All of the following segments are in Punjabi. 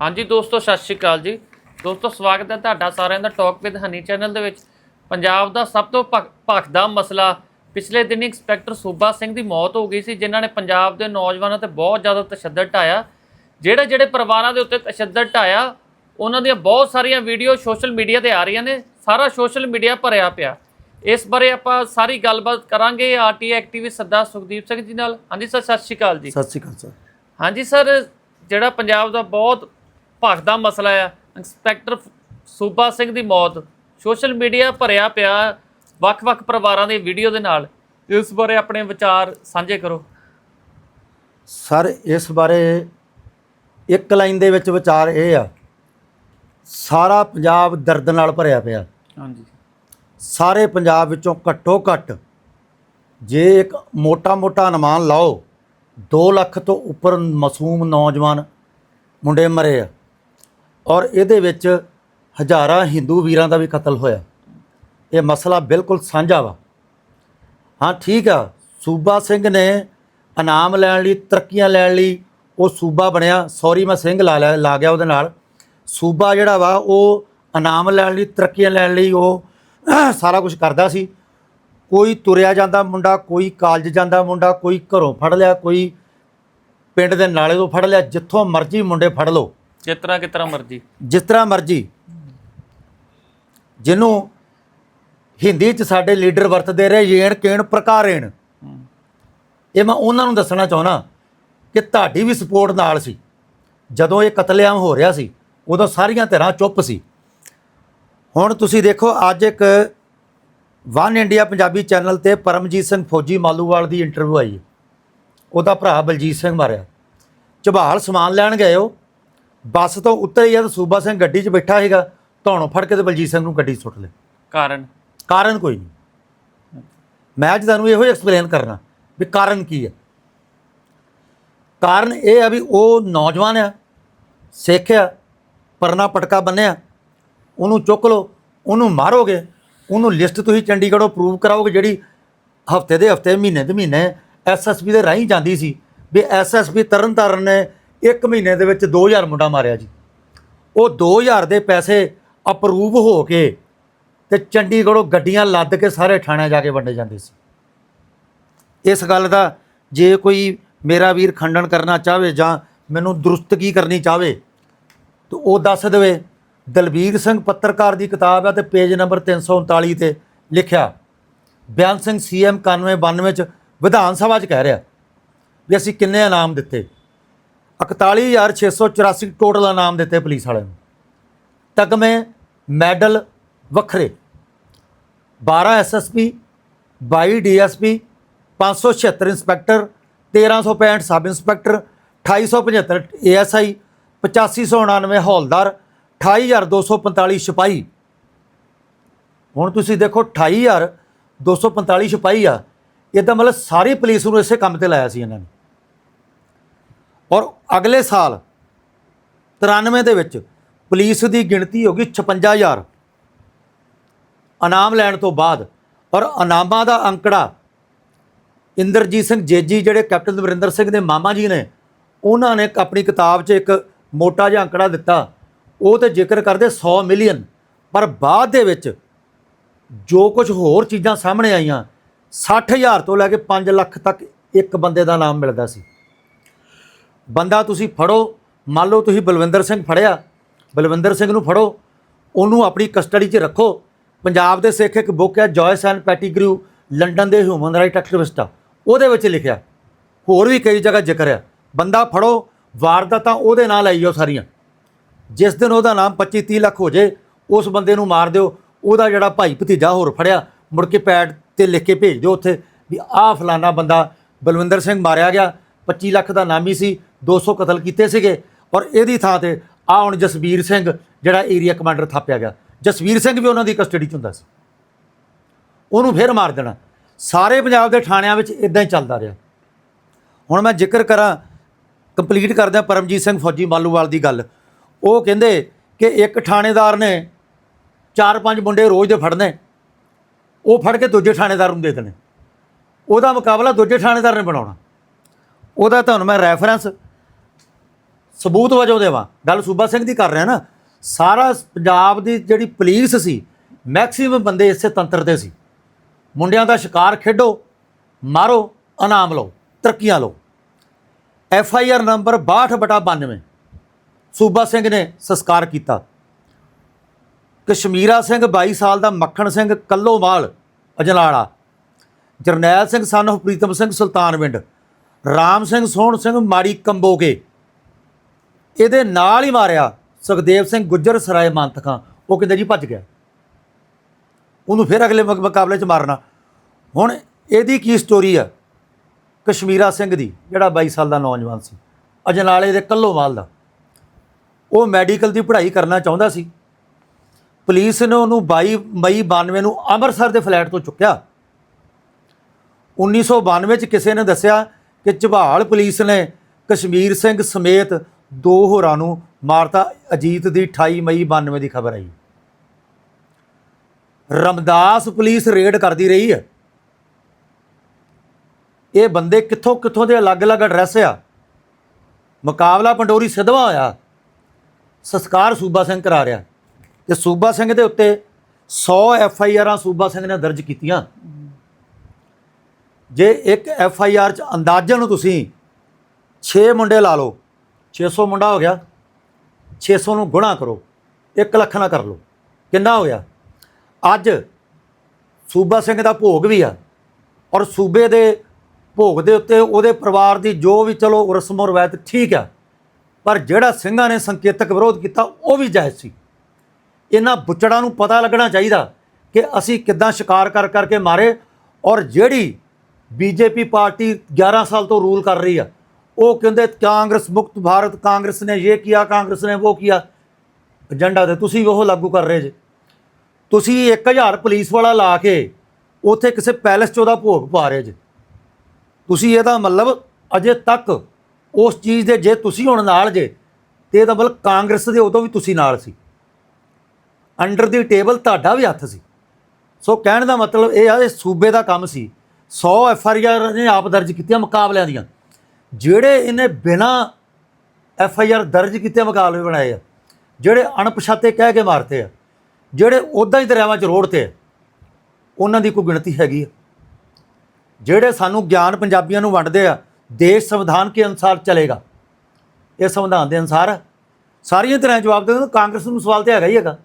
ਹਾਂਜੀ ਦੋਸਤੋ ਸਤਿ ਸ਼੍ਰੀ ਅਕਾਲ ਜੀ। ਦੋਸਤੋ ਸਵਾਗਤ ਹੈ ਤੁਹਾਡਾ ਸਾਰਿਆਂ ਦਾ ਟਾਕ ਵਿਦ ਹਨੀ ਚੈਨਲ ਦੇ ਵਿੱਚ। ਪੰਜਾਬ ਦਾ ਸਭ ਤੋਂ ਭਖ- ਭਖਦਾ ਮਸਲਾ ਪਿਛਲੇ ਦਿਨੀ ਇੰਸਪੈਕਟਰ ਸੂਬਾ ਸਿੰਘ ਦੀ ਮੌਤ ਹੋ ਗਈ ਸੀ ਜਿਨ੍ਹਾਂ ਨੇ ਪੰਜਾਬ ਦੇ ਨੌਜਵਾਨਾਂ ਤੇ ਬਹੁਤ ਜ਼ਿਆਦਾ ਤਸ਼ੱਦਦ ਢਾਇਆ। ਜਿਹੜੇ ਜਿਹੜੇ ਪਰਿਵਾਰਾਂ ਦੇ ਉੱਤੇ ਤਸ਼ੱਦਦ ਢਾਇਆ ਉਹਨਾਂ ਦੀਆਂ ਬਹੁਤ ਸਾਰੀਆਂ ਵੀਡੀਓ ਸੋਸ਼ਲ ਮੀਡੀਆ ਤੇ ਆ ਰਹੀਆਂ ਨੇ ਸਾਰਾ ਸੋਸ਼ਲ ਮੀਡੀਆ ਭਰਿਆ ਪਿਆ। ਇਸ ਬਾਰੇ ਆਪਾਂ ਸਾਰੀ ਗੱਲਬਾਤ ਕਰਾਂਗੇ ਆਰਟੀ ਐਕਟਿਵਿਸਟ ਸਰਦਾਰ ਸੁਖਦੀਪ ਸਿੰਘ ਜੀ ਨਾਲ। ਹਾਂਜੀ ਸਰ ਸਤਿ ਸ਼੍ਰੀ ਅਕਾਲ ਜੀ। ਸਤਿ ਸ਼੍ਰੀ ਅਕਾਲ ਸਰ। ਹਾਂਜੀ ਸਰ ਜਿਹੜਾ ਪੰਜਾਬ ਦਾ ਬਹੁਤ ਭਖਦਾ ਮਸਲਾ ਆ। ਇੰਸਪੈਕਟਰ ਸੂਬਾ ਸਿੰਘ ਦੀ ਮੌਤ। ਸੋਸ਼ਲ ਮੀਡੀਆ ਭਰਿਆ ਪਿਆ ਵੱਖ-ਵੱਖ ਪਰਿਵਾਰਾਂ ਦੀ ਵੀਡੀਓ ਦੇ ਨਾਲ। ਇਸ ਬਾਰੇ ਆਪਣੇ ਵਿਚਾਰ ਸਾਂਝੇ ਕਰੋ। ਸਰ ਇਸ ਬਾਰੇ ਇੱਕ ਲਾਈਨ ਦੇ ਵਿੱਚ ਵਿਚਾਰ ਇਹ ਆ। ਸਾਰਾ ਪੰਜਾਬ ਦਰਦ ਨਾਲ ਭਰਿਆ ਪਿਆ। ਹਾਂਜੀ। ਸਾਰੇ ਪੰਜਾਬ ਵਿੱਚੋਂ ਘੱਟੋ ਘੱਟ ਜੇ ਇੱਕ ਮੋਟਾ-ਮੋਟਾ ਅਨੁਮਾਨ ਲਾਓ 2 ਲੱਖ ਤੋਂ ਉੱਪਰ ਮਾਸੂਮ ਨੌਜਵਾਨ ਮੁੰਡੇ ਮਰੇ ਆ। ਔਰ ਇਹਦੇ ਵਿੱਚ ਹਜ਼ਾਰਾਂ ਹਿੰਦੂ ਵੀਰਾਂ ਦਾ ਵੀ ਕਤਲ ਹੋਇਆ। ਇਹ ਮਸਲਾ ਬਿਲਕੁਲ ਸਾਂਝਾ ਵਾ। ਹਾਂ, ਠੀਕ ਆ, ਸੂਬਾ ਸਿੰਘ ਨੇ ਇਨਾਮ ਲੈਣ ਲਈ, ਤਰੱਕੀਆਂ ਲੈਣ ਲਈ ਉਹ ਸੂਬਾ ਬਣਿਆ। ਸੌਰੀ ਮੈਂ ਸਿੰਘ ਲਾ ਲਿਆ, ਲਾ ਗਿਆ ਉਹਦੇ ਨਾਲ। ਸੂਬਾ ਜਿਹੜਾ ਵਾ, ਉਹ ਇਨਾਮ ਲੈਣ ਲਈ, ਤਰੱਕੀਆਂ ਲੈਣ ਲਈ ਉਹ ਸਾਰਾ ਕੁਝ ਕਰਦਾ ਸੀ। ਕੋਈ ਤੁਰਿਆ ਜਾਂਦਾ ਮੁੰਡਾ, ਕੋਈ ਕਾਲਜ ਜਾਂਦਾ ਮੁੰਡਾ, ਕੋਈ ਘਰੋਂ ਫੜ ਲਿਆ, ਕੋਈ ਪਿੰਡ ਦੇ ਨਾਲੇ ਤੋਂ ਫੜ ਲਿਆ, ਜਿੱਥੋਂ ਮਰਜ਼ੀ ਮੁੰਡੇ ਫੜ ਲਓ। ਜਿਸ ਤਰ੍ਹਾਂ ਕਿਸ ਤਰ੍ਹਾਂ ਮਰਜ਼ੀ। ਜਿਸ ਤਰ੍ਹਾਂ ਮਰਜ਼ੀ। ਜਿਹਨੂੰ ਹਿੰਦੀ ਚ ਸਾਡੇ ਲੀਡਰ ਵਰਤਦੇ ਰਹੇ, ਯੇਣ, ਕੇਣ, ਪ੍ਰਕਾਰੇਣ। ਹੂੰ। ਇਹ ਮੈਂ ਉਹਨਾਂ ਨੂੰ ਦੱਸਣਾ ਚਾਹੁੰਦਾ ਕਿ ਤੁਹਾਡੀ ਵੀ ਸਪੋਰਟ ਨਾਲ ਸੀ। ਜਦੋਂ ਇਹ ਕਤਲੇਆਮ ਹੋ ਰਿਹਾ ਸੀ, ਉਦੋਂ ਸਾਰੀਆਂ ਧਿਰਾਂ ਚੁੱਪ ਸੀ। ਹੁਣ ਤੁਸੀਂ ਦੇਖੋ, ਅੱਜ ਇੱਕ ਵਨ ਇੰਡੀਆ ਪੰਜਾਬੀ ਚੈਨਲ ਤੇ ਪਰਮਜੀਤ ਸਿੰਘ ਫੌਜੀ ਮਾਲੂਵਾਲ ਦੀ ਇੰਟਰਵਿਊ ਆਈ ਉਹਦਾ ਭਰਾ ਬਲਜੀਤ ਸਿੰਘ ਮਾਰਿਆ। ਝਬਾਲ ਸਮਾਨ ਲੈਣ ਗਏ ਉਹ। ਬੱਸ ਤੋਂ ਉੱਤਰੇ ਤਾਂ ਸੂਬਾ ਸਿੰਘ ਗੱਡੀ 'ਚ ਬੈਠਾ ਹੈਗਾ ਧੌਣੋਂ ਫੜ ਕੇ ਤੇ ਬਲਜੀਤ ਸਿੰਘ ਨੂੰ ਗੱਡੀ 'ਚ ਸੁੱਟ ਲਿਆ। ਕਾਰਨ? ਕਾਰਨ ਕੋਈ ਨਹੀਂ। ਮੈਂ ਅੱਜ ਤੁਹਾਨੂੰ ਇਹੋ ਐਕਸਪਲੇਨ ਕਰਨਾ ਵੀ ਕਾਰਨ ਕੀ ਹੈ ਕਾਰਨ ਇਹ ਆ ਵੀ ਉਹ ਨੌਜਵਾਨ ਆ ਸਿੱਖ ਆ ਪਰਨਾ ਪਟਕਾ ਬੰਨਿਆ ਉਹਨੂੰ ਚੁੱਕ ਲਓ ਉਹਨੂੰ ਮਾਰੋਗੇ ਉਹਨੂੰ ਲਿਸਟ ਤੁਸੀਂ ਚੰਡੀਗੜ੍ਹੋਂ ਪ੍ਰੂਵ ਕਰਾਓਗੇ ਜਿਹੜੀ ਹਫ਼ਤੇ ਦੇ ਹਫ਼ਤੇ ਮਹੀਨੇ ਦੇ ਮਹੀਨੇ ਐਸਐਸਪੀ ਦੇ ਰਾਹੀਂ ਜਾਂਦੀ ਸੀ ਵੀ ਐਸਐਸਪੀ ਤਰਨਤਾਰਨ ਨੇ ਇੱਕ ਮਹੀਨੇ ਦੇ ਵਿੱਚ 2000 ਮੁੰਡਾ ਮਾਰਿਆ ਜੀ। ਉਹ 2000 ਦੇ ਪੈਸੇ ਅਪਰੂਵ ਹੋ ਕੇ ਤੇ ਚੰਡੀਗੜ੍ਹੋਂ ਗੱਡੀਆਂ ਲੱਦ ਕੇ ਸਾਰੇ ਥਾਣੇ ਜਾ ਕੇ ਵੰਡੇ ਜਾਂਦੇ ਸੀ। ਇਸ ਗੱਲ ਦਾ ਜੇ ਕੋਈ ਮੇਰਾ ਵੀਰ ਖੰਡਨ ਕਰਨਾ ਚਾਹਵੇ ਜਾਂ ਮੈਨੂੰ ਦਰੁਸਤਗੀ ਕਰਨੀ ਚਾਹਵੇ, ਤਾਂ ਉਹ ਦੱਸ ਦੇਵੇ। ਦਲਬੀਰ ਸਿੰਘ ਪੱਤਰਕਾਰ ਦੀ ਕਿਤਾਬ ਹੈ ਤੇ ਪੇਜ ਨੰਬਰ 339 ਤੇ ਲਿਖਿਆ, ਬਿਆਨ ਸਿੰਘ ਸੀਐਮ 91 92 ਚ ਵਿਧਾਨ ਸਭਾ 'ਚ ਕਹਿ ਰਿਹਾ ਵੀ ਅਸੀਂ ਕਿੰਨੇ ਇਨਾਮ ਦਿੱਤੇ? 41684 ਟੋਟਲ ਇਨਾਮ ਦਿੱਤੇ ਪੁਲਿਸ ਵਾਲਿਆਂ ਨੂੰ। ਤਗਮੇ, ਮੈਡਲ ਵੱਖਰੇ। 12 SSP 22 DSP 576 inspector 1365 sub inspector 2875 ASI 8599 ਹੌਲਦਾਰ 28245 ਸਿਪਾਹੀ। ਹੁਣ ਤੁਸੀਂ ਦੇਖੋ 28245 ਸਿਪਾਹੀ ਆ। ਇਹਦਾ ਮਤਲਬ ਸਾਰੀ ਪੁਲਿਸ ਨੂੰ ਇਸੇ ਕੰਮ ਤੇ ਲਾਇਆ ਸੀ ਇਹਨਾਂ ਨੇ। ਔਰ ਅਗਲੇ ਸਾਲ 93 ਦੇ ਵਿੱਚ ਪੁਲਿਸ ਦੀ ਗਿਣਤੀ ਹੋ ਗਈ 56000 ਇਨਾਮ ਲੈਣ ਤੋਂ ਬਾਅਦ ਔਰ ਇਨਾਮਾਂ ਦਾ ਅੰਕੜਾ ਇੰਦਰਜੀਤ ਸਿੰਘ ਜੇਜੀ ਜਿਹੜੇ ਕੈਪਟਨ ਅਮਰਿੰਦਰ ਸਿੰਘ ਦੇ ਮਾਮਾ ਜੀ ਨੇ, ਉਹਨਾਂ ਨੇ ਆਪਣੀ ਕਿਤਾਬ 'ਚ ਇੱਕ ਮੋਟਾ ਜਿਹਾ ਅੰਕੜਾ ਦਿੱਤਾ। ਉਹ ਤੇ ਜ਼ਿਕਰ ਕਰਦੇ 100 ਮਿਲੀਅਨ। ਪਰ ਬਾਅਦ ਦੇ ਵਿੱਚ ਜੋ ਕੁਝ ਹੋਰ ਚੀਜ਼ਾਂ ਸਾਹਮਣੇ ਆਈਆਂ 60000 ਤੋਂ ਲੈ ਕੇ 5 ਲੱਖ ਤੱਕ ਇੱਕ ਬੰਦੇ ਦਾ ਨਾਮ ਮਿਲਦਾ ਸੀ। ਬੰਦਾ ਤੁਸੀਂ ਫੜੋ, ਮੰਨ ਲਓ ਤੁਸੀਂ ਬਲਵਿੰਦਰ ਸਿੰਘ ਫੜਿਆ, ਬਲਵਿੰਦਰ ਸਿੰਘ ਨੂੰ ਫੜੋ, ਉਹਨੂੰ ਆਪਣੀ ਕਸਟਡੀ 'ਚ ਰੱਖੋ। ਪੰਜਾਬ ਦੇ ਸਿੱਖ ਇੱਕ ਬੁੱਕ ਹੈ ਜੋਇਸ ਐਂਡ ਪੈਟੀਗਰੂ ਲੰਡਨ ਦੇ ਹਿਊਮਨ ਰਾਈਟ ਐਕਟਿਵਿਸਟ ਆ। ਉਹਦੇ ਵਿੱਚ ਲਿਖਿਆ, ਹੋਰ ਵੀ ਕਈ ਜਗ੍ਹਾ ਜ਼ਿਕਰ ਹੈ ਬੰਦਾ ਫੜੋ, ਵਾਰਦਾਤਾਂ ਉਹਦੇ ਨਾਲ ਆਈਓ ਸਾਰੀਆਂ। ਜਿਸ ਦਿਨ ਉਹਦਾ ਨਾਮ 25 30 ਲੱਖ ਹੋ ਜੇ, ਉਸ ਬੰਦੇ ਨੂੰ ਮਾਰ ਦਿਓ, ਉਹਦਾ ਜਿਹੜਾ ਭਾਈ ਭਤੀਜਾ ਹੋਰ ਫੜਿਆ, ਮੁੜ ਕੇ ਪੈਡ ਤੇ ਲਿਖ ਕੇ ਭੇਜ ਦਿਓ ਉੱਥੇ ਵੀ ਆਹ ਫਲਾਨਾ ਬੰਦਾ ਬਲਵਿੰਦਰ ਸਿੰਘ ਮਾਰਿਆ ਗਿਆ 25 ਲੱਖ ਦਾ ਨਾਮੀ ਸੀ 200 ਕਤਲ ਕੀਤੇ ਸੀਗੇ ਔਰ ਇਹਦੀ ਥਾਂ ਤੇ ਆ ਹੁਣ ਜਸਵੀਰ ਸਿੰਘ, ਜਿਹੜਾ ਏਰੀਆ ਕਮਾਂਡਰ ਥਾਪਿਆ ਗਿਆ। ਜਸਵੀਰ ਸਿੰਘ ਵੀ ਉਹਨਾਂ ਦੀ ਕਸਟਡੀ 'ਚ ਹੁੰਦਾ ਸੀ। ਉਹਨੂੰ ਫਿਰ ਮਾਰ ਦੇਣਾ। ਸਾਰੇ ਪੰਜਾਬ ਦੇ ਥਾਣਿਆਂ ਵਿੱਚ ਇਦਾਂ ਹੀ ਚੱਲਦਾ ਰਿਹਾ। ਹੁਣ ਮੈਂ ਜ਼ਿਕਰ ਕਰਾਂ ਕੰਪਲੀਟ ਕਰਦਿਆਂ ਪਰਮਜੀਤ ਸਿੰਘ ਫੌਜੀ ਮਾਲੂਵਾਲ ਦੀ ਗੱਲ। ਉਹ ਕਹਿੰਦੇ ਕਿ ਇੱਕ ਥਾਣੇਦਾਰ ਨੇ ਚਾਰ ਪੰਜ ਮੁੰਡੇ ਰੋਜ਼ ਦੇ ਫੜਨੇ। ਉਹ ਫੜ ਕੇ ਦੂਜੇ ਥਾਣੇਦਾਰ ਨੂੰ ਦੇ ਦੇਣੇ। ਉਹਦਾ ਮੁਕਾਬਲਾ ਦੂਜੇ ਥਾਣੇਦਾਰ ਨੇ ਬਣਾਉਣਾ। ਉਹਦਾ ਤੁਹਾਨੂੰ ਮੈਂ ਰੈਫਰੈਂਸ ਸਬੂਤ ਵਜੋਂ ਦੇਵਾਂ। ਗੱਲ ਸੂਬਾ ਸਿੰਘ ਦੀ ਕਰ ਰਿਹਾ ਨਾ। ਸਾਰਾ ਪੰਜਾਬ ਦੀ ਜਿਹੜੀ ਪੁਲਿਸ ਸੀ ਮੈਕਸਿਮਮ ਬੰਦੇ ਇਸੇ ਤੰਤਰ 'ਤੇ ਸੀ। ਮੁੰਡਿਆਂ ਦਾ ਸ਼ਿਕਾਰ ਖੇਡੋ, ਮਾਰੋ, ਇਨਾਮ ਲਓ, ਤਰੱਕੀਆਂ ਲਓ। ਐਫ ਆਈ ਆਰ ਨੰਬਰ 62 ਬਟਾ 92 ਸੂਬਾ ਸਿੰਘ ਨੇ ਸੰਸਕਾਰ ਕੀਤਾ। ਕਸ਼ਮੀਰਾ ਸਿੰਘ 22 ਸਾਲ ਦਾ, ਮੱਖਣ ਸਿੰਘ ਕੱਲੋਵਾਲ, ਅਜਨਾਲਾ। ਜਰਨੈਲ ਸਿੰਘ ਸਨ of ਪ੍ਰੀਤਮ ਸਿੰਘ ਸੁਲਤਾਨਵਿੰਡ ਰਾਮ ਸਿੰਘ, ਸੋਹਣ ਸਿੰਘ, ਮਾੜੀ ਕੰਬੋਗੇ। ਇਹਦੇ ਨਾਲ ਹੀ ਮਾਰਿਆ ਸੁਖਦੇਵ ਸਿੰਘ ਗੁੱਜਰ ਸਰਾਏ ਮੰਤਖਾਂ। ਉਹ ਕਹਿੰਦੇ ਜੀ ਭੱਜ ਗਿਆ। ਉਹਨੂੰ ਫਿਰ ਅਗਲੇ ਮੁਕਾਬਲੇ 'ਚ ਮਾਰਨਾ। ਹੁਣ ਇਹਦੀ ਕੀ ਸਟੋਰੀ ਆ? ਕਸ਼ਮੀਰਾ ਸਿੰਘ ਦੀ, ਜਿਹੜਾ 22 ਸਾਲ ਦਾ ਨੌਜਵਾਨ ਸੀ। ਅਜਨਾਲੇ ਦੇ ਕੱਲੋਵਾਲ ਦਾ। ਉਹ ਮੈਡੀਕਲ ਦੀ ਪੜ੍ਹਾਈ ਕਰਨਾ ਚਾਹੁੰਦਾ ਸੀ। ਪੁਲਿਸ ਨੇ ਉਹਨੂੰ 22 ਮਈ 92 ਨੂੰ ਅੰਮ੍ਰਿਤਸਰ ਦੇ ਫਲੈਟ ਤੋਂ ਚੁੱਕਿਆ। 1992 ਚ ਕਿਸੇ ਨੇ ਦੱਸਿਆ ਕਿ ਝਬਾਲ ਪੁਲਿਸ ਨੇ ਕਸ਼ਮੀਰ ਸਿੰਘ ਸਮੇਤ ਦੋ ਹੋਰਾਂ ਨੂੰ ਮਾਰਤਾ ਅਜੀਤ ਦੀ 28 ਮਈ 92 ਦੀ ਖਬਰ ਆਈ। ਰਮਦਾਸ ਪੁਲਿਸ ਰੇਡ ਕਰਦੀ ਰਹੀ ਹੈ। ਇਹ ਬੰਦੇ ਕਿੱਥੋਂ ਕਿੱਥੋਂ ਦੇ ਅਲੱਗ-ਅਲੱਗ ਐਡਰੈਸ ਆ? ਮੁਕਾਬਲਾ ਪੰਡੋਰੀ ਸਿੱਧਵਾ ਹੋਇਆ। ਸਸਕਾਰ ਸੂਬਾ ਸਿੰਘ ਕਰਾ ਰਿਹਾ। ਤੇ ਸੂਬਾ ਸਿੰਘ ਦੇ ਉੱਤੇ 100 ਐਫ ਆਈ ਆਰਾਂ ਸੂਬਾ ਸਿੰਘ ਨੇ ਦਰਜ ਕੀਤੀਆਂ। ਜੇ ਇੱਕ ਐਫ ਆਈ ਆਰ ਚ ਅੰਦਾਜ਼ਨ ਤੁਸੀਂ 6 ਮੁੰਡੇ ਲਾ ਲਓ। 600 ਮੁੰਡਾ ਹੋ ਗਿਆ। 600 ਨੂੰ ਗੁਣਾ ਕਰੋ। 1 ਲੱਖ ਨਾਲ ਕਰ ਲਓ। ਕਿੰਨਾ ਹੋ ਗਿਆ? ਅੱਜ ਸੂਬਾ ਸਿੰਘ ਦਾ ਭੋਗ ਵੀ ਆ। ਔਰ ਸੂਬੇ ਦੇ ਭੋਗ ਦੇ ਉੱਤੇ ਉਹਦੇ ਪਰਿਵਾਰ ਦੀ ਜੋ ਵੀ ਚਲੋ ਰਸਮੋ ਰਵਾਇਤ ਠੀਕ ਆ। ਪਰ ਜਿਹੜਾ ਸਿੰਘਾਂ ਨੇ ਸੰਕੇਤਕ ਵਿਰੋਧ ਕੀਤਾ, ਉਹ ਵੀ ਜਾਇਜ਼ ਸੀ। ਇਹਨਾਂ ਬੁੱਚੜਾਂ ਨੂੰ ਪਤਾ ਲੱਗਣਾ ਚਾਹੀਦਾ ਕਿ ਅਸੀਂ ਕਿੱਦਾਂ ਸ਼ਿਕਾਰ ਕਰ ਕਰਕੇ ਮਾਰੇ। ਔਰ ਜਿਹੜੀ ਬੀਜੇਪੀ ਪਾਰਟੀ 11 ਸਾਲ ਤੋਂ ਰੂਲ ਕਰ ਰਹੀ ਆ ਉਹ ਕਹਿੰਦੇ ਕਾਂਗਰਸ ਮੁਕਤ ਭਾਰਤ, ਕਾਂਗਰਸ ਨੇ ਇਹ ਕੀਤਾ ਕਾਂਗਰਸ ਨੇ ਉਹ ਕੀਤਾ ਏਜੰਡਾ ਤੇ ਤੁਸੀਂ ਉਹ ਲਾਗੂ ਕਰ ਰਹੇ ਜੇ। ਤੁਸੀਂ 1000 ਪੁਲਿਸ ਵਾਲਾ ਲਾ ਕੇ ਉੱਥੇ ਕਿਸੇ ਪੈਲੇਸ 'ਚ ਉਹਦਾ ਭੋਗ ਪਾ ਰਹੇ ਜੇ। ਤੁਸੀਂ ਇਹਦਾ ਮਤਲਬ ਅਜੇ ਤੱਕ ਉਸ ਚੀਜ਼ ਦੇ ਜੇ ਤੁਸੀਂ ਹੁਣ ਨਾਲ ਜੇ, ਤੇ ਇਹਦਾ ਮਤਲਬ ਕਾਂਗਰਸ ਦੇ ਉਦੋਂ ਵੀ ਤੁਸੀਂ ਨਾਲ ਸੀ। ਅੰਡਰ ਦੀ ਟੇਬਲ ਤੁਹਾਡਾ ਵੀ ਹੱਥ ਸੀ। ਸੋ ਕਹਿਣ ਦਾ ਮਤਲਬ ਇਹ ਆ, ਇਹ ਸੂਬੇ ਦਾ ਕੰਮ ਸੀ। 100 ਐਫ ਆਈ ਆਰ ਨੇ ਆਪ ਦਰਜ ਕੀਤੀਆਂ ਮੁਕਾਬਲਿਆਂ ਦੀਆਂ। ਜਿਹੜੇ ਇਹਨੇ ਬਿਨਾ ਐਫ ਆਈ ਆਰ ਦਰਜ ਕੀਤੇ ਮੁਕਾਬਲੇ ਬਣਾਏ ਆ, ਜਿਹੜੇ ਅਣਪਛਾਤੇ ਕਹਿ ਕੇ ਮਾਰਤੇ ਆ, ਜਿਹੜੇ ਉਦਾਂ ਹੀ ਦਰਿਆਵਾਂ 'ਚ ਰੋੜਤੇ ਆ, ਉਹਨਾਂ ਦੀ ਕੋਈ ਗਿਣਤੀ ਹੈਗੀ ਆ। ਜਿਹੜੇ ਸਾਨੂੰ ਗਿਆਨ ਪੰਜਾਬੀਆਂ ਨੂੰ ਵੰਡਦੇ ਆ, ਦੇਸ਼ ਸੰਵਿਧਾਨ ਕੇ ਅਨੁਸਾਰ ਚਲੇਗਾ, ਇਹ ਸੰਵਿਧਾਨ ਦੇ ਅਨੁਸਾਰ ਆ। ਸਾਰੀਆਂ ਤਰ੍ਹਾਂ ਜਵਾਬ ਦੇ ਕਾਂਗਰਸ ਨੂੰ ਸਵਾਲ ਤੇ ਹੈਗਾ ਹੀ ਹੈਗਾ।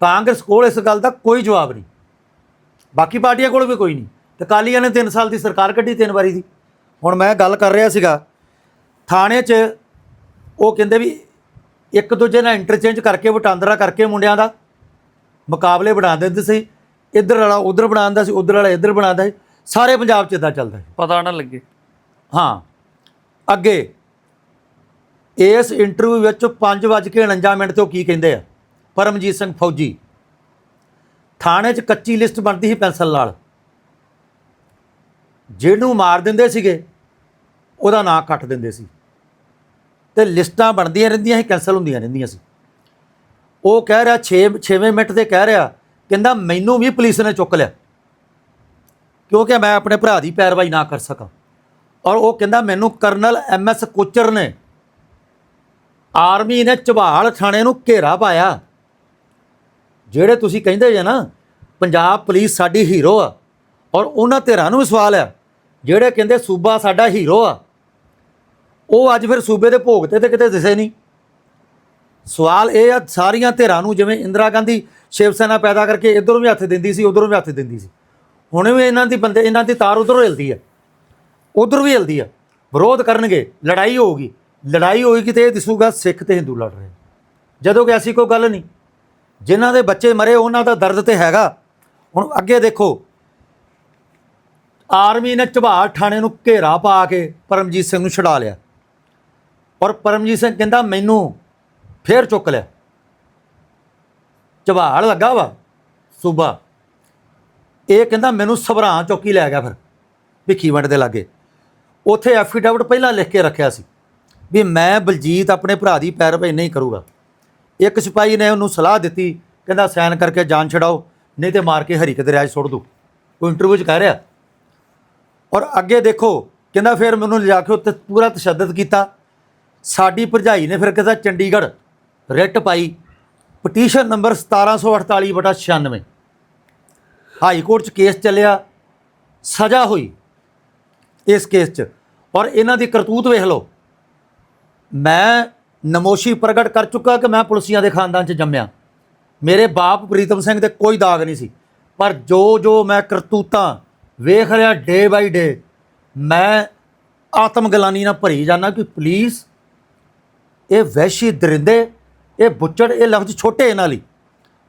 ਕਾਂਗਰਸ ਕੋਲ ਇਸ ਗੱਲ ਦਾ ਕੋਈ ਜਵਾਬ ਨਹੀਂ। ਬਾਕੀ ਪਾਰਟੀਆਂ ਕੋਲ ਵੀ ਕੋਈ ਨਹੀਂ। ਤੇ ਕਾਲੀਆਂ ਨੇ 3 ਸਾਲ ਦੀ ਸਰਕਾਰ ਕੱਢੀ, ਤਿੰਨ ਵਾਰੀ ਦੀ। ਹੁਣ ਮੈਂ ਗੱਲ ਕਰ ਰਿਹਾ ਸੀਗਾ ਥਾਣੇ 'ਚ ਉਹ ਕਹਿੰਦੇ ਵੀ ਇੱਕ ਦੂਜੇ ਨਾਲ ਇੰਟਰਚੇਂਜ ਕਰਕੇ ਵਟਾਂਦਰਾ ਕਰਕੇ ਮੁੰਡਿਆਂ ਦਾ ਮੁਕਾਬਲੇ ਬਣਾ ਦਿੰਦੇ ਸੀ। ਇੱਧਰ ਵਾਲਾ ਉੱਧਰ ਬਣਾਉਂਦਾ ਸੀ ਉੱਧਰ ਵਾਲਾ ਇੱਧਰ ਬਣਾਉਂਦਾ ਸੀ। ਸਾਰੇ ਪੰਜਾਬ 'ਚ ਇਦਾਂ ਚੱਲਦਾ ਪਤਾ ਨਾ ਲੱਗੇ। ਹਾਂ ਅੱਗੇ ਇਸ ਇੰਟਰਵਿਊ ਵਿੱਚ 5:49 ਮਿੰਟ ਤੇ ਕੀ ਕਹਿੰਦੇ ਆ? ਪਰਮਜੀਤ ਸਿੰਘ ਫੌਜੀ। ਥਾਣੇ 'ਚ ਕੱਚੀ ਲਿਸਟ ਬਣਦੀ ਸੀ ਪੈਨਸਲ ਨਾਲ। ਜਿਹਨੂੰ ਮਾਰ ਦਿੰਦੇ ਸੀਗੇ ਉਹਦਾ ਨਾਂ ਕੱਟ ਦਿੰਦੇ ਸੀ। ਤੇ ਲਿਸਟਾਂ ਬਣਦੀਆਂ ਰਹਿੰਦੀਆਂ ਸੀ ਕੈਂਸਲ ਹੁੰਦੀਆਂ ਰਹਿੰਦੀਆਂ ਸੀ। ਉਹ ਕਹਿ ਰਿਹਾ 6 6ਵੇਂ ਮਿੰਟ ਤੇ ਕਹਿ ਰਿਹਾ, ਕਹਿੰਦਾ, ਮੈਨੂੰ ਵੀ ਪੁਲਿਸ ਨੇ ਚੁੱਕ ਲਿਆ। ਕਿਉਂਕਿ ਮੈਂ ਆਪਣੇ ਭਰਾ ਦੀ ਪੈਰਵਾਈ ਨਾ ਕਰ ਸਕਾਂ। ਔਰ ਉਹ ਕਹਿੰਦਾ, ਮੈਨੂੰ ਕਰਨਲ ਐਮ ਐਸ ਕੋਚਰ ਨੇ ਆਰਮੀ ਨੇ ਝਬਾਲ ਥਾਣੇ ਨੂੰ ਘੇਰਾ ਪਾਇਆ। ਜਿਹੜੇ ਤੁਸੀਂ ਕਹਿੰਦੇ ਜੇ ਨਾ, ਪੰਜਾਬ ਪੁਲਿਸ ਸਾਡੀ ਹੀਰੋ ਆ, ਔਰ ਉਹਨਾਂ ਧਿਰਾਂ ਨੂੰ ਵੀ ਸਵਾਲ ਆ। ਜਿਹੜੇ ਕਹਿੰਦੇ, ਸੂਬਾ ਸਾਡਾ ਹੀਰੋ ਆ ਉਹ ਅੱਜ ਫਿਰ ਸੂਬੇ ਦੇ ਭੋਗ ਤੇ ਤੇ ਕਿਤੇ ਦਿਸੇ ਨਹੀਂ। ਸਵਾਲ ਇਹ ਆ, ਸਾਰੀਆਂ ਧਿਰਾਂ ਨੂੰ ਜਿਵੇਂ ਇੰਦਰਾ ਗਾਂਧੀ ਸ਼ਿਵ ਸੈਨਾ ਪੈਦਾ ਕਰਕੇ ਇਧਰੋਂ ਵੀ ਹੱਥ ਦਿੰਦੀ ਸੀ, ਉਧਰੋਂ ਵੀ ਹੱਥ ਦਿੰਦੀ ਸੀ। ਹੁਣ ਵੀ ਇਹਨਾਂ ਦੀ ਬੰਦੇ, ਇਹਨਾਂ ਦੀ ਤਾਰ ਉਧਰੋਂ ਹਿਲਦੀ ਆ। ਉਧਰ ਵੀ ਹਿਲਦੀ ਆ। ਵਿਰੋਧ ਕਰਨਗੇ, ਲੜਾਈ ਹੋਊਗੀ। ਲੜਾਈ ਹੋਏਗੀ ਤੇ ਇਹ ਦਿਸੂਗਾ, ਸਿੱਖ ਤੇ ਹਿੰਦੂ ਲੜ ਰਹੇ ਜਦੋਂ ਕਿ ਐਸੀ ਕੋਈ ਗੱਲ ਨਹੀਂ। ਜਿਨ੍ਹਾਂ ਦੇ ਬੱਚੇ ਮਰੇ, ਉਹਨਾਂ ਦਾ ਦਰਦ ਤੇ ਹੈਗਾ। ਹੁਣ ਅੱਗੇ ਦੇਖੋ। ਆਰਮੀ ਨੇ ਝਬਾਲ ਥਾਣੇ ਨੂੰ ਘੇਰਾ ਪਾ ਕੇ ਪਰਮਜੀਤ ਸਿੰਘ ਨੂੰ ਛੁਡਾ ਲਿਆ। ਔਰ ਪਰਮਜੀਤ ਸਿੰਘ ਕਹਿੰਦਾ, ਮੈਨੂੰ ਫੇਰ ਚੁੱਕ ਲਿਆ। ਝਬਾਲ ਲੱਗਾ ਵਾ, ਸੂਬਾ। ਇਹ ਕਹਿੰਦਾ, ਮੈਨੂੰ ਸਭਰਾਂ ਚੌਕੀ ਲੈ ਗਿਆ ਫਿਰ? ਭਿੱਖੀਵੰਡ ਦੇ ਲਾਗੇ। ਉੱਥੇ ਐਫੀਡੇਵਿਟ ਪਹਿਲਾਂ ਲਿਖ ਕੇ ਰੱਖਿਆ ਸੀ ਵੀ ਮੈਂ ਬਲਜੀਤ ਆਪਣੇ ਭਰਾ ਦੀ ਪੈਰਵਾਈ ਨਹੀਂ ਕਰੂਗਾ। ਇੱਕ ਸਿਪਾਹੀ ਨੇ ਉਹਨੂੰ ਸਲਾਹ ਦਿੱਤੀ, ਕਹਿੰਦਾ, ਸਾਈਨ ਕਰਕੇ ਜਾਨ ਛਡਾਓ, ਨਹੀਂ ਤੇ ਮਾਰ ਕੇ ਹਰੀਕੇ ਦੇ 'ਚ ਸੁੱਟ ਦੋ। ਉਹ ਇੰਟਰਵਿਊ 'ਚ ਕਹਿ ਰਿਹਾ। ਔਰ ਅੱਗੇ ਦੇਖੋ, ਕਹਿੰਦਾ, ਫਿਰ ਮੈਨੂੰ ਲਿਜਾ ਕੇ ਉੱਤੇ ਪੂਰਾ ਤਸ਼ੱਦਦ ਕੀਤਾ। ਸਾਡੀ ਭਰਜਾਈ ਨੇ ਫਿਰ ਕਿਹਾ ਚੰਡੀਗੜ੍ਹ ਰਿਟ ਪਾਈ? ਪਟੀਸ਼ਨ ਨੰਬਰ 1748 ਬਟਾ 96 ਹਾਈ ਕੋਰਟ 'ਚ ਕੇਸ ਚੱਲਿਆ, ਸਜ਼ਾ ਹੋਈ ਇਸ ਕੇਸ 'ਚ। ਔਰ ਇਹਨਾਂ ਦੀ ਕਰਤੂਤ ਵੇਖ ਲਓ। ਮੈਂ ਨਮੋਸ਼ੀ ਪ੍ਰਗਟ ਕਰ ਚੁੱਕਾ ਕਿ ਮੈਂ ਪੁਲਸੀਆਂ ਦੇ ਖਾਨਦਾਨ 'ਚ ਜੰਮਿਆ। ਮੇਰੇ ਬਾਪ ਪ੍ਰੀਤਮ ਸਿੰਘ ਤੇ ਕੋਈ ਦਾਗ ਨਹੀਂ ਸੀ। ਪਰ ਜੋ ਜੋ ਮੈਂ ਕਰਤੂਤਾਂ ਵੇਖ ਰਿਹਾ ਡੇ ਬਾਈ ਡੇ ਮੈਂ ਆਤਮ ਗਲਾਨੀ ਨਾਲ ਭਰੀ ਜਾਣਾ ਕਿ ਪਲੀਜ਼ ਇਹ ਵੈਸ਼ੀ ਦਰਿੰਦੇ, ਇਹ ਬੁੱਚੜ, ਇਹ ਲਫ਼ਜ਼ ਛੋਟੇ ਇਹਨਾਂ ਲਈ।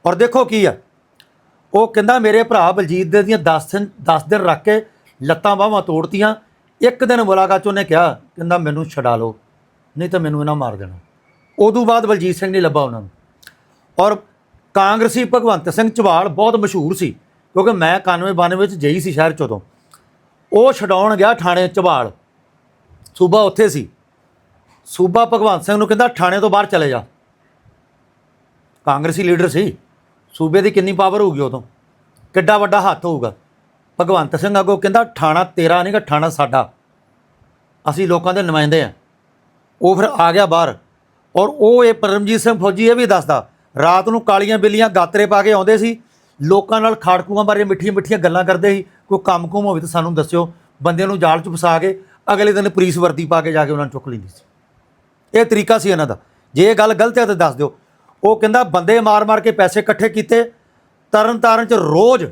ਔਰ ਦੇਖੋ ਕੀ ਆ, ਉਹ ਕਹਿੰਦਾ, ਮੇਰੇ ਭਰਾ ਬਲਜੀਤ ਦੇ ਦੀਆਂ 10 ਦਿਨ 10 ਦਿਨ ਰੱਖ ਕੇ ਲੱਤਾਂ ਬਾਹਾਂ ਤੋੜਤੀਆਂ। ਇੱਕ ਦਿਨ ਮੁਲਾਕਾਤ 'ਚ ਉਹਨੇ ਕਿਹਾ, ਕਹਿੰਦਾ, ਮੈਨੂੰ ਛਡਾ ਲਓ, ਨਹੀਂ ਤਾਂ ਮੈਨੂੰ ਇਹਨਾਂ ਮਾਰ ਦੇਣਾ। ਉਦੋਂ ਬਾਅਦ ਬਲਜੀਤ ਸਿੰਘ ਨਹੀਂ ਲੱਭਾ ਉਹਨਾਂ ਨੂੰ। ਔਰ ਕਾਂਗਰਸੀ ਭਗਵੰਤ ਸਿੰਘ ਝਵਾਲ ਬਹੁਤ ਮਸ਼ਹੂਰ ਸੀ, ਕਿਉਂਕਿ ਮੈਂ 91 92 ਵਿੱਚ ਜਈ ਸੀ ਸ਼ਹਿਰ 'ਚ ਉਦੋਂ। ਉਹ ਛਡਾਉਣ ਗਿਆ ਥਾਣੇ ਝਵਾਲ ਸੂਬਾ ਉੱਥੇ ਸੀ। ਸੂਬਾ ਭਗਵੰਤ ਸਿੰਘ ਨੂੰ ਕਹਿੰਦਾ ਥਾਣੇ ਤੋਂ ਬਾਹਰ ਚਲੇ ਜਾ। ਕਾਂਗਰਸੀ ਲੀਡਰ ਸੀ। ਸੂਬੇ ਦੀ ਕਿੰਨੀ ਪਾਵਰ ਹੋਊਗੀ ਉਦੋਂ ਕਿੱਡਾ ਵੱਡਾ ਹੱਥ ਹੋਊਗਾ। ਭਗਵੰਤ ਸਿੰਘ ਅੱਗੋਂ ਕਹਿੰਦਾ, ਥਾਣਾ ਤੇਰਾ ਨਹੀਂਗਾ ਥਾਣਾ ਸਾਡਾ। ਅਸੀਂ ਲੋਕਾਂ ਦੇ ਨੁਮਾਇੰਦੇ ਆ। ਉਹ ਫਿਰ ਆ ਗਿਆ ਬਾਹਰ। ਔਰ ਉਹ ਇਹ ਪਰਮਜੀਤ ਸਿੰਘ ਫੌਜੀ ਇਹ ਵੀ ਦੱਸਦਾ, ਰਾਤ ਨੂੰ ਕਾਲੀਆਂ ਬਿੱਲੀਆਂ ਗਾਤਰੇ ਪਾ ਕੇ ਆਉਂਦੇ ਸੀ। ਲੋਕਾਂ ਨਾਲ ਖਾੜਕੂਆਂ ਬਾਰੇ ਮਿੱਠੀਆਂ ਮਿੱਠੀਆਂ ਗੱਲਾਂ ਕਰਦੇ ਸੀ। ਕੋਈ ਕੰਮ ਕੁਮ ਹੋਵੇ ਤਾਂ ਸਾਨੂੰ ਦੱਸਿਓ। ਬੰਦਿਆਂ ਨੂੰ ਜਾਲ 'ਚ ਫਸਾ ਕੇ ਅਗਲੇ ਦਿਨ ਪੁਲਿਸ ਵਰਦੀ ਪਾ ਕੇ ਜਾ ਕੇ ਉਹਨਾਂ ਨੂੰ ਚੁੱਕ ਲੈਂਦੀ ਸੀ। ਇਹ ਤਰੀਕਾ ਸੀ ਇਹਨਾਂ ਦਾ। ਜੇ ਇਹ ਗੱਲ ਗਲਤ ਹੈ ਤਾਂ ਦੱਸ ਦਿਓ। ਉਹ ਕਹਿੰਦਾ ਬੰਦੇ ਮਾਰ-ਮਾਰ ਕੇ ਪੈਸੇ ਇਕੱਠੇ ਕੀਤੇ ਤਰਨ ਤਾਰਨ ਚ ਰੋਜ਼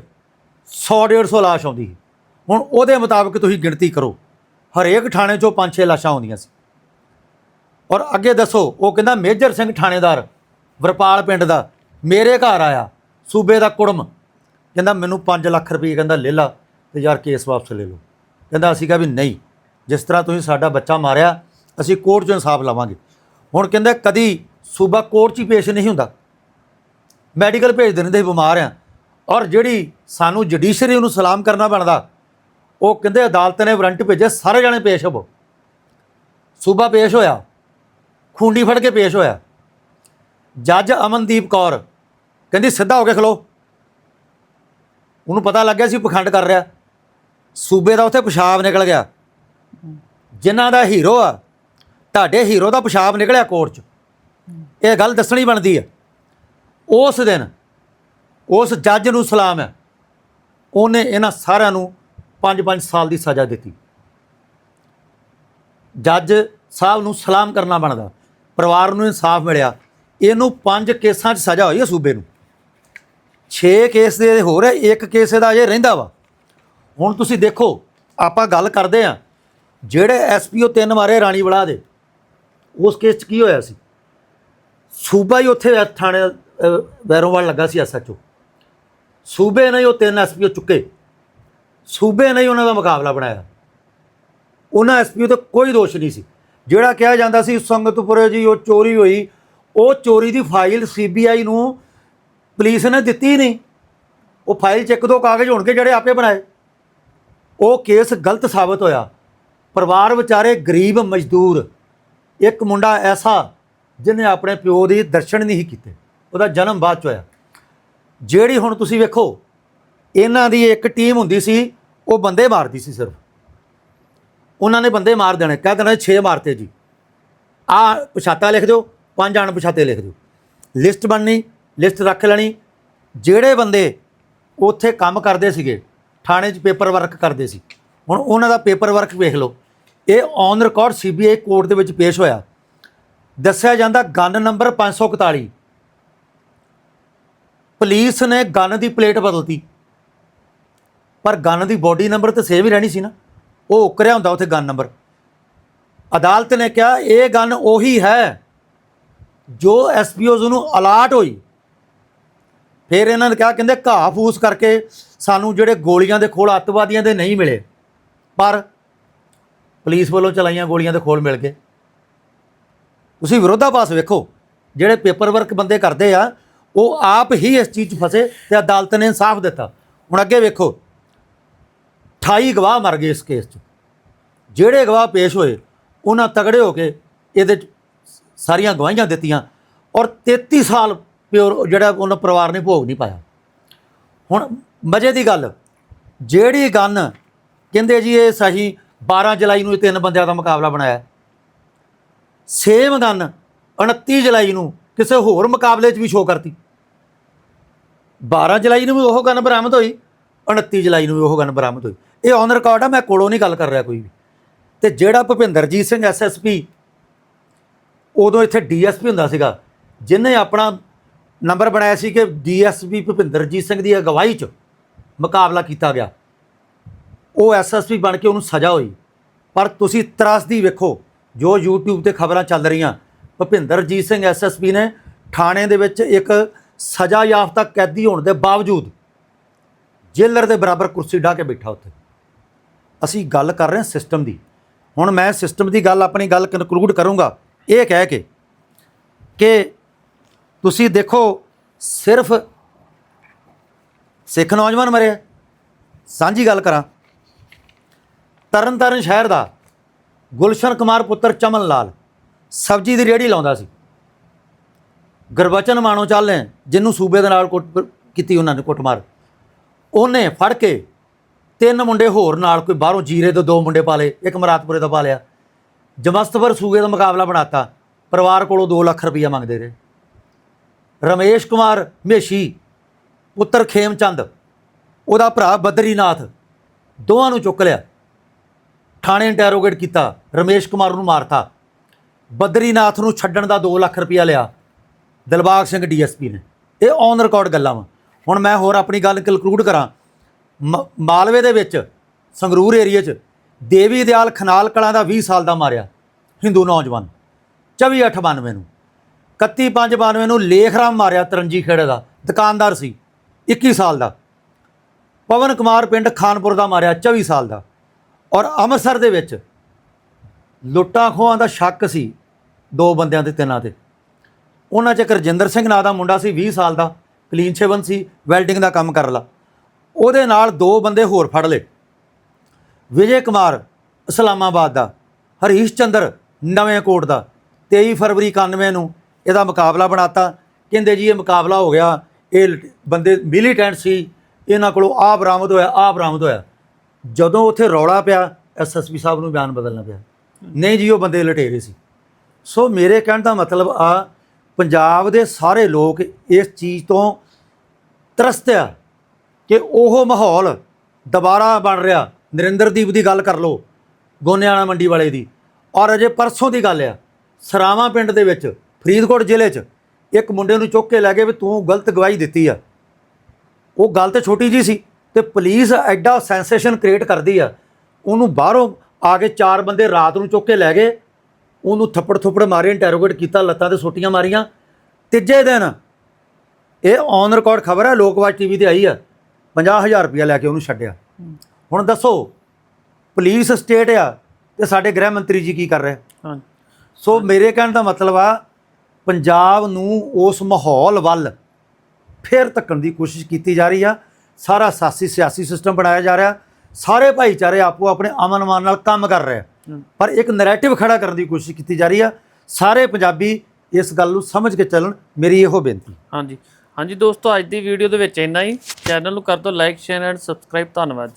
100 150 ਲਾਸ਼ ਆਉਂਦੀ ਸੀ। ਹੁਣ ਉਹਦੇ ਮੁਤਾਬਕ ਤੁਸੀਂ ਗਿਣਤੀ ਕਰੋ। ਹਰੇਕ ਥਾਣੇ ਚੋਂ 5-6 ਲਾਸ਼ਾਂ ਆਉਂਦੀਆਂ ਸੀ। ਔਰ ਅੱਗੇ ਦੱਸੋ, ਉਹ ਕਹਿੰਦਾ ਮੇਜਰ ਸਿੰਘ ਥਾਣੇਦਾਰ, ਵਰਪਾਲ ਪਿੰਡ ਦਾ, ਮੇਰੇ ਘਰ ਆਇਆ, ਸੂਬੇ ਦਾ ਕੁੜਮ। ਕਹਿੰਦਾ ਮੈਨੂੰ 5 ਲੱਖ ਰੁਪਏ ਕਹਿੰਦਾ ਲੈ ਲਾ ਤੇ ਯਾਰ ਕੇਸ ਵਾਪਸ ਲੈ ਲਓ। ਕਹਿੰਦਾ ਅਸੀਂ ਕਿਹਾ ਵੀ ਨਹੀਂ, ਜਿਸ ਤਰ੍ਹਾਂ ਤੁਸੀਂ ਸਾਡਾ ਬੱਚਾ ਮਾਰਿਆ ਅਸੀਂ ਕੋਰਟ 'ਚ ਇਨਸਾਫ ਲਵਾਂਗੇ। ਹੁਣ ਕਹਿੰਦਾ ਕਦੀ ਸੂਬਾ ਕੋਰਟ 'ਚ ਹੀ ਪੇਸ਼ ਨਹੀਂ ਹੁੰਦਾ। ਮੈਡੀਕਲ ਭੇਜ ਦਿੰਦੇ ਸੀ, ਬਿਮਾਰ ਆ। ਔਰ ਜਿਹੜੀ ਸਾਨੂੰ ਜੁਡੀਸ਼ਰੀ ਨੂੰ ਸਲਾਮ ਕਰਨਾ ਬਣਦਾ, ਉਹ ਕਹਿੰਦੇ ਅਦਾਲਤ ਨੇ ਵਾਰੰਟ ਭੇਜੇ ਸਾਰੇ ਜਣੇ ਪੇਸ਼ ਹੋਵੋ। ਸੂਬਾ ਪੇਸ਼ ਹੋਇਆ। ਖੁੰਡੀ ਫੜ ਕੇ ਪੇਸ਼ ਹੋਇਆ। ਜੱਜ ਅਮਨਦੀਪ ਕੌਰ ਕਹਿੰਦੀ, ਸਿੱਧਾ ਹੋ ਕੇ ਖਲੋ। ਉਹਨੂੰ ਪਤਾ ਲੱਗਿਆ ਸੀ ਪਖੰਡ ਕਰ ਰਿਹਾ। ਸੂਬੇ ਦਾ ਉੱਥੇ ਪਿਸ਼ਾਬ ਨਿਕਲ ਗਿਆ। ਜਿਨ੍ਹਾਂ ਦਾ ਹੀਰੋ ਆ ਤੁਹਾਡੇ ਹੀਰੋ ਦਾ ਪਿਸ਼ਾਬ ਨਿਕਲਿਆ ਕੋਰਟ 'ਚ। ਇਹ ਗੱਲ ਦੱਸਣੀ ਬਣਦੀ ਹੈ। ਉਸ ਦਿਨ ਉਸ ਜੱਜ ਨੂੰ ਸਲਾਮ ਹੈ। ਉਹਨੇ ਇਹਨਾਂ ਸਾਰਿਆਂ ਨੂੰ 5-5 ਸਾਲ ਦੀ ਸਜ਼ਾ ਦਿੱਤੀ। ਜੱਜ ਸਾਹਿਬ ਨੂੰ ਸਲਾਮ ਕਰਨਾ ਬਣਦਾ। ਪਰਿਵਾਰ ਨੂੰ ਇਨਸਾਫ ਮਿਲਿਆ। ਇਹਨੂੰ 5 ਕੇਸਾਂ 'ਚ ਸਜ਼ਾ ਹੋਈ ਹੈ ਸੂਬੇ ਨੂੰ। 6 ਕੇਸ ਦੇ ਹੋਰ ਰਹੇ ਇੱਕ ਕੇਸ ਇਹਦਾ ਅਜੇ ਰਹਿੰਦਾ ਵਾ। ਹੁਣ ਤੁਸੀਂ ਦੇਖੋ, ਆਪਾਂ ਗੱਲ ਕਰਦੇ ਆ ਜਿਹੜੇ ਐਸਪੀਓ ਤਿੰਨ ਮਾਰੇ ਰਾਣੀ ਬਲਾ ਦੇ। ਉਸ ਕੇਸ 'ਚ ਕੀ ਹੋਇਆ ਸੀ? ਸੂਬਾ ਹੀ ਉੱਥੇ ਥਾਣੇ ਅਹ, ਵੈਰੋਵਾਲ ਲੱਗਾ ਸੀ ਐਸਐਚਓ ਸੂਬੇ ਨੇ ਹੀ ਉਹ ਤਿੰਨ ਐਸਪੀਓ ਚੁੱਕੇ। ਸੂਬੇ ਨੇ ਉਹਨਾਂ ਦਾ ਮੁਕਾਬਲਾ ਬਣਾਇਆ। ਉਹਨਾਂ ਐਸਪੀਓ ਤੇ ਕੋਈ ਦੋਸ਼ ਨਹੀਂ ਸੀ। ਜਿਹੜਾ ਕਿਹਾ ਜਾਂਦਾ ਸੀ ਸੰਗਤਪੁਰੇ ਜੀ ਉਹ ਚੋਰੀ ਹੋਈ। ਉਹ ਚੋਰੀ ਦੀ ਫਾਈਲ ਸੀਬੀਆਈ ਨੂੰ ਪੁਲਿਸ ਨੇ ਦਿੱਤੀ ਨਹੀਂ। ਉਹ ਫਾਈਲ 'ਚ ਇੱਕ ਦੋ ਕਾਗਜ਼ ਹੋਣਗੇ ਜਿਹੜੇ ਆਪੇ ਬਣਾਏ। ਉਹ ਕੇਸ ਗਲਤ ਸਾਬਤ ਹੋਇਆ। ਪਰਿਵਾਰ ਵਿਚਾਰੇ ਗਰੀਬ ਮਜ਼ਦੂਰ। ਇੱਕ ਮੁੰਡਾ ਐਸਾ ਜਿਹਨੇ ਆਪਣੇ ਪਿਓ ਦੀ ਦਰਸ਼ਨ ਨਹੀਂ ਕੀਤੇ, ਉਹਦਾ ਜਨਮ ਬਾਅਦ ਚ ਹੋਇਆ। ਜਿਹੜੀ ਹੁਣ ਤੁਸੀਂ ਵੇਖੋ, ਇਹਨਾਂ ਦੀ ਇੱਕ ਟੀਮ ਹੁੰਦੀ ਸੀ, ਉਹ ਬੰਦੇ ਮਾਰਦੀ ਸੀ ਸਿਰਫ। ਉਹਨਾਂ ਨੇ ਬੰਦੇ ਮਾਰ ਦੇਣੇ, ਕਹਿ ਦੇਣਾ 6 ਮਾਰਤੇ ਜੀ। ਆ ਪਛਾਤਾ ਲਿਖ ਦਿਓ, ਪੰਜ ਅਣਪਛਾਤੇ ਲਿਖ ਦਿਓ। ਲਿਸਟ ਬਣਨੀ, ਲਿਸਟ ਰੱਖ ਲੈਣੀ। ਜਿਹੜੇ ਬੰਦੇ ਉੱਥੇ ਕੰਮ ਕਰਦੇ ਸੀਗੇ, ਥਾਣੇ 'ਚ ਪੇਪਰ ਵਰਕ ਕਰਦੇ ਸੀ। ਹੁਣ ਉਹਨਾਂ ਦਾ ਪੇਪਰ ਵਰਕ ਵੇਖ ਲਓ। ਇਹ ਔਨ ਰਿਕਾਰਡ ਸੀਬੀਆਈ ਕੋਰਟ ਦੇ ਵਿੱਚ ਪੇਸ਼ ਹੋਇਆ। ਦੱਸਿਆ ਜਾਂਦਾ ਗਨ ਨੰਬਰ 541 ਪੁਲਿਸ ਨੇ ਗਨ ਦੀ ਪਲੇਟ ਬਦਲਤੀ। ਪਰ ਗਨ ਦੀ ਬੋਡੀ ਨੰਬਰ ਤਾਂ ਸੇਮ ਹੀ ਰਹਿਣੀ ਸੀ ਨਾ। ਉਹ ਉਕਰਿਆ ਹੁੰਦਾ ਉੱਥੇ ਗਨ ਨੰਬਰ ਅਦਾਲਤ ਨੇ ਕਿਹਾ, ਇਹ ਗਨ ਉਹੀ ਹੈ ਜੋ ਐਸਪੀਓਜ਼ ਨੂੰ ਅਲਾਟ ਹੋਈ। ਫਿਰ ਇਹਨਾਂ ਨੇ ਕਿਹਾ, ਕਹਿੰਦੇ ਘਾਹ ਫੂਸ ਕਰਕੇ ਸਾਨੂੰ ਜਿਹੜੇ ਗੋਲੀਆਂ ਦੇ ਖੋਲ ਅੱਤਵਾਦੀਆਂ ਦੇ ਨਹੀਂ ਮਿਲੇ। ਪਰ ਪੁਲਿਸ ਵੱਲੋਂ ਚਲਾਈਆਂ ਗੋਲੀਆਂ ਦੇ ਖੋਲ ਮਿਲ ਗਏ। ਤੁਸੀਂ ਵਿਰੋਧਾਭਾਸ ਵੇਖੋ, ਜਿਹੜੇ ਪੇਪਰ ਵਰਕ ਬੰਦੇ ਕਰਦੇ ਆ, ਉਹ ਆਪ ਹੀ ਇਸ ਚੀਜ਼ 'ਚ ਫਸੇ ਤੇ ਅਦਾਲਤ ਨੇ ਇਨਸਾਫ ਦਿੱਤਾ। ਹੁਣ ਅੱਗੇ ਵੇਖੋ 28 ਗਵਾਹ ਮਰ ਗਏ ਇਸ ਕੇਸ 'ਚ। ਜਿਹੜੇ ਗਵਾਹ ਪੇਸ਼ ਹੋਏ, ਉਹਨਾਂ ਤਗੜੇ ਹੋ ਕੇ ਇਹਦੇ 'ਚ ਸਾਰੀਆਂ ਗਵਾਹੀਆਂ ਦਿੱਤੀਆਂ ਔਰ 33 ਸਾਲ ਪਿਓਰ ਜਿਹੜਾ ਉਹਨਾਂ ਪਰਿਵਾਰ ਨੇ ਭੋਗ ਨਹੀਂ ਪਾਇਆ। ਹੁਣ ਮਜ਼ੇ ਦੀ ਗੱਲ, ਜਿਹੜੀ ਗਨ ਕਹਿੰਦੇ ਜੀ ਇਹ ਸਹੀ 12 ਜੁਲਾਈ ਨੂੰ ਇਹ ਤਿੰਨ ਬੰਦਿਆਂ ਦਾ ਮੁਕਾਬਲਾ ਬਣਾਇਆ। ਸੇਮ ਗਨ 29 ਜੁਲਾਈ ਨੂੰ ਕਿਸੇ ਹੋਰ ਮੁਕਾਬਲੇ 'ਚ ਵੀ ਸ਼ੋਅ ਕਰਤੀ। 12 ਜੁਲਾਈ ਨੂੰ ਵੀ ਉਹ ਗਨ ਬਰਾਮਦ ਹੋਈ 29 ਜੁਲਾਈ ਨੂੰ ਵੀ ਉਹ ਗਨ ਬਰਾਮਦ ਹੋਈ। ਇਹ ਔਨ ਰਿਕਾਰਡ ਆ, ਮੈਂ ਕੋਲੋਂ ਨਹੀਂ ਗੱਲ ਕਰ ਰਿਹਾ ਕੋਈ ਵੀ। ਤੇ ਜਿਹੜਾ ਭੁਪਿੰਦਰਜੀਤ ਸਿੰਘ ਐਸਐਸਪੀ ਉਦੋਂ ਇੱਥੇ ਡੀਐਸਪੀ ਹੁੰਦਾ ਸੀਗਾ ਜਿਹਨੇ ਆਪਣਾ ਨੰਬਰ ਬਣਾਇਆ ਸੀ ਕਿ ਡੀਐਸਪੀ ਭੁਪਿੰਦਰਜੀਤ ਸਿੰਘ ਦੀ ਅਗਵਾਈ 'ਚ ਮੁਕਾਬਲਾ ਕੀਤਾ ਗਿਆ। ਉਹ ਐਸਐਸਪੀ ਬਣ ਕੇ ਉਹਨੂੰ ਸਜ਼ਾ ਹੋਈ। ਪਰ ਤੁਸੀਂ ਤਰਾਸਦੀ ਵੇਖੋ, ਜੋ YouTube ਤੇ ਖਬਰਾਂ ਚੱਲ ਰਹੀਆਂ, ਭੁਪਿੰਦਰਜੀਤ ਸਿੰਘ ਐਸਐਸਪੀ ਨੇ ਥਾਣੇ ਦੇ ਵਿੱਚ ਇੱਕ ਸਜ਼ਾ ਯਾਫਤਾ ਕੈਦੀ ਹੋਣ ਦੇ ਬਾਵਜੂਦ ਜੇਲਰ ਦੇ ਬਰਾਬਰ ਕੁਰਸੀ ਢਾ ਕੇ ਬੈਠਾ ਉੱਥੇ। ਅਸੀਂ ਗੱਲ ਕਰ ਰਹੇ ਹਾਂ ਸਿਸਟਮ ਦੀ। ਹੁਣ ਮੈਂ ਸਿਸਟਮ ਦੀ ਗੱਲ, ਆਪਣੀ ਗੱਲ ਕਨਕਲੂਡ ਕਰੂੰਗਾ। ਇਹ ਕਹਿ ਕੇ ਕਿ ਤੁਸੀਂ ਦੇਖੋ, ਸਿਰਫ ਸਿੱਖ ਨੌਜਵਾਨ ਮਰਿਆ ਸਾਂਝੀ ਗੱਲ ਕਰਾਂ। ਤਰਨਤਾਰਨ ਸ਼ਹਿਰ ਦਾ ਗੁਲਸ਼ਨ ਕੁਮਾਰ ਪੁੱਤਰ ਚਮਨ ਲਾਲ ਸਬਜ਼ੀ ਦੀ ਰੇਹੜੀ ਲਾਉਂਦਾ ਸੀ। ਗੁਰਬਚਨ ਮਾਣੋ ਚਾਲੇ ਜਿਹਨੂੰ ਸੂਬੇ ਦੇ ਨਾਲ ਕੁੱਟ ਕੀਤੀ ਉਹਨਾਂ ਨੇ ਕੁੱਟਮਾਰ। ਉਹਨੇ ਫੜ ਕੇ ਤਿੰਨ ਮੁੰਡੇ ਹੋਰ ਨਾਲ ਕੋਈ ਬਾਹਰੋਂ ਜੀਰੇ ਦੇ ਦੋ ਮੁੰਡੇ ਪਾਲੇ ਇੱਕ ਮਰਾਤਪੁਰੇ ਦਾ ਪਾ ਲਿਆ। ਜਮਸਤਪੁਰ ਸੂਬੇ ਦਾ ਮੁਕਾਬਲਾ ਬਣਾਤਾ। ਪਰਿਵਾਰ ਕੋਲੋਂ 2 ਲੱਖ ਰੁਪਈਆ ਮੰਗਦੇ ਰਹੇ। ਰਮੇਸ਼ ਕੁਮਾਰ ਮੇਸ਼ੀ, ਪੁੱਤਰ ਖੇਮਚੰਦ, ਉਹਦਾ ਭਰਾ ਬਦਰੀਨਾਥ ਦੋਵਾਂ ਨੂੰ ਚੁੱਕ ਲਿਆ। ਥਾਣੇ ਇੰਟਰੋਗੇਟ ਕੀਤਾ, ਰਮੇਸ਼ ਕੁਮਾਰ ਨੂੰ ਮਾਰਤਾ। ਬਦਰੀਨਾਥ ਨੂੰ ਛੱਡਣ ਦਾ 2 ਲੱਖ ਰੁਪਇਆ ਲਿਆ, ਦਿਲਬਾਗ ਸਿੰਘ ਡੀਐਸਪੀ ਨੇ। ਇਹ ਔਨ ਰਿਕਾਰਡ ਗੱਲਾਂ ਵਾ। ਹੁਣ ਮੈਂ ਹੋਰ ਆਪਣੀ ਗੱਲ ਕਨਕਲੂਡ ਕਰਾਂ। ਮਾਲਵੇ ਦੇ ਵਿੱਚ, ਸੰਗਰੂਰ ਏਰੀਆ 'ਚ, ਦੇਵੀ ਦਿਆਲ ਖਨਾਲ ਕਲਾਂ ਦਾ 20 ਸਾਲ ਦਾ ਮਾਰਿਆ, ਹਿੰਦੂ ਨੌਜਵਾਨ। 24/8/92 ਨੂੰ। 31/5/92 ਨੂੰ ਲੇਖਰਾਮ ਮਾਰਿਆ ਤਰੰਜੀ ਖੇੜੇ ਦਾ, ਦੁਕਾਨਦਾਰ ਸੀ 21 ਸਾਲ ਦਾ। ਪਵਨ ਕੁਮਾਰ ਪਿੰਡ ਖਾਨਪੁਰ ਦਾ ਮਾਰਿਆ 24 ਸਾਲ ਦਾ। ਔਰ ਅੰਮ੍ਰਿਤਸਰ ਦੇ ਵਿੱਚ ਲੁੱਟਾਂ ਖੋਹਾਂ ਦਾ ਸ਼ੱਕ ਸੀ ਦੋ ਬੰਦਿਆਂ ਤੇ ਤਿੰਨਾਂ ਤੇ ਉਹਨਾਂ 'ਚ ਇੱਕ ਰਜਿੰਦਰ ਸਿੰਘ ਨਾਂ ਦਾ ਮੁੰਡਾ ਸੀ 20 ਸਾਲ ਦਾ, ਕਲੀਨ ਸ਼ੇਵਨ ਸੀ, ਵੈਲਡਿੰਗ ਦਾ ਕੰਮ ਕਰ ਲਾ। ਉਹਦੇ ਨਾਲ ਦੋ ਬੰਦੇ ਹੋਰ ਫੜ ਲਏ। ਵਿਜੇ ਕੁਮਾਰ ਇਸਲਾਮਾਬਾਦ ਦਾ, ਹਰੀਸ਼ ਚੰਦਰ ਨਵੇਂ ਕੋਟ ਦਾ 23 ਫਰਵਰੀ 91 ਨੂੰ ਇਹਦਾ ਮੁਕਾਬਲਾ ਬਣਾਤਾ। ਕਹਿੰਦੇ ਜੀ ਇਹ ਮੁਕਾਬਲਾ ਹੋ ਗਿਆ, ਇਹ ਲ- ਬੰਦੇ ਮਿਲੀਟੈਂਟ ਸੀ, ਇਹਨਾਂ ਕੋਲੋਂ ਆਹ ਬਰਾਮਦ ਹੋਇਆ ਆਹ ਬਰਾਮਦ ਹੋਇਆ। ਜਦੋਂ ਉੱਥੇ ਰੌਲਾ ਪਿਆ ਐਸਐਸਪੀ ਸਾਹਿਬ ਨੂੰ ਬਿਆਨ ਬਦਲਣਾ ਪਿਆ। ਨਹੀਂ ਜੀ, ਉਹ ਬੰਦੇ ਲਟੇਰੇ ਸੀ। ਸੋ ਮੇਰੇ ਕਹਿਣ ਦਾ ਮਤਲਬ ਆ, ਪੰਜਾਬ ਦੇ ਸਾਰੇ ਲੋਕ ਇਸ ਚੀਜ਼ ਤੋਂ ਤਰਸਤ ਆ ਕਿ ਉਹ ਮਾਹੌਲ ਦੁਬਾਰਾ ਬਣ ਰਿਹਾ। ਨਰਿੰਦਰਦੀਪ ਦੀ ਗੱਲ ਕਰ ਲਓ, ਗੋਨਿਆਣਾ ਮੰਡੀ ਵਾਲੇ ਦੀ। ਔਰ ਅਜੇ ਪਰਸੋਂ ਦੀ ਗੱਲ ਆ, ਸਰਾਵਾਂ ਪਿੰਡ ਦੇ ਵਿੱਚ, ਫਰੀਦਕੋਟ ਜ਼ਿਲ੍ਹੇ 'ਚ, ਇੱਕ ਮੁੰਡੇ ਨੂੰ ਚੁੱਕ ਕੇ ਲੈ ਗਏ ਵੀ ਤੂੰ ਗਲਤ ਗਵਾਹੀ ਦਿੱਤੀ ਆ। ਉਹ ਗੱਲ ਤੇ ਛੋਟੀ ਜੀ ਸੀ। ਤੇ ਪੁਲਿਸ ਐਡਾ ਸੈਂਸੇਸ਼ਨ ਕ੍ਰੀਏਟ ਕਰਦੀ ਆ। ਉਹਨੂੰ ਬਾਹਰੋਂ ਆ ਕੇ ਚਾਰ ਬੰਦੇ ਰਾਤ ਨੂੰ ਚੁੱਕ ਕੇ ਲੈ ਗਏ। ਉਹਨੂੰ ਥੱਪੜ ਥੁੱਪੜ ਮਾਰੇ ਇੰਟਰੋਗੇਟ ਕੀਤਾ ਲੱਤਾਂ ਤੇ ਸੋਟੀਆਂ ਮਾਰੀਆਂ। ਤੀਜੇ ਦਿਨ ਇਹ ਔਨ ਰਿਕਾਰਡ ਖਬਰ ਹੈ ਲੋਕਵਾਜ ਟੀਵੀ ਤੇ ਆਈ ਆ। 50000 ਰੁਪਇਆ ਲੈ ਕੇ ਉਹਨੂੰ ਛੱਡਿਆ। ਹੁਣ ਦੱਸੋ ਪੁਲਿਸ ਸਟੇਟ ਆ ਤੇ ਸਾਡੇ ਗ੍ਰਹਿ ਮੰਤਰੀ ਜੀ ਕੀ ਕਰ ਰਹੇ? ਹਾਂ। ਸੋ ਮੇਰੇ ਕਹਿਣ ਦਾ ਮਤਲਬ ਆ ਪੰਜਾਬ ਨੂੰ ਉਸ ਮਾਹੌਲ ਵੱਲ ਫੇਰ ਧੱਕਣ ਦੀ ਕੋਸ਼ਿਸ਼ ਕੀਤੀ ਜਾ ਰਹੀ ਆ। ਸਾਰਾ ਸਾਸੀ ਸਿਆਸੀ ਸਿਸਟਮ ਬਣਾਇਆ ਜਾ ਰਿਹਾ। ਸਾਰੇ ਭਾਈਚਾਰੇ ਆਪੋ ਆਪਣੇ ਅਮਨ ਮਾਨ ਨਾਲ ਕੰਮ ਕਰ ਰਹੇ। ਪਰ ਇੱਕ ਨੈਰੇਟਿਵ ਖੜਾ ਕਰਨ ਦੀ ਕੋਸ਼ਿਸ਼ ਕੀਤੀ ਜਾ ਰਹੀ ਆ। ਸਾਰੇ ਪੰਜਾਬੀ ਇਸ ਗੱਲ ਨੂੰ ਸਮਝ ਕੇ ਚੱਲਣ ਮੇਰੀ ਇਹੋ ਬੇਨਤੀ। ਹਾਂਜੀ। ਹਾਂਜੀ ਦੋਸਤੋ ਅੱਜ ਦੀ ਵੀਡੀਓ ਦੇ ਵਿੱਚ ਇੰਨਾ ਹੀ। ਚੈਨਲ ਨੂੰ ਕਰ ਦਿਓ ਲਾਈਕ ਸ਼ੇਅਰ ਐਂਡ ਸਬਸਕ੍ਰਾਈਬ ਧੰਨਵਾਦ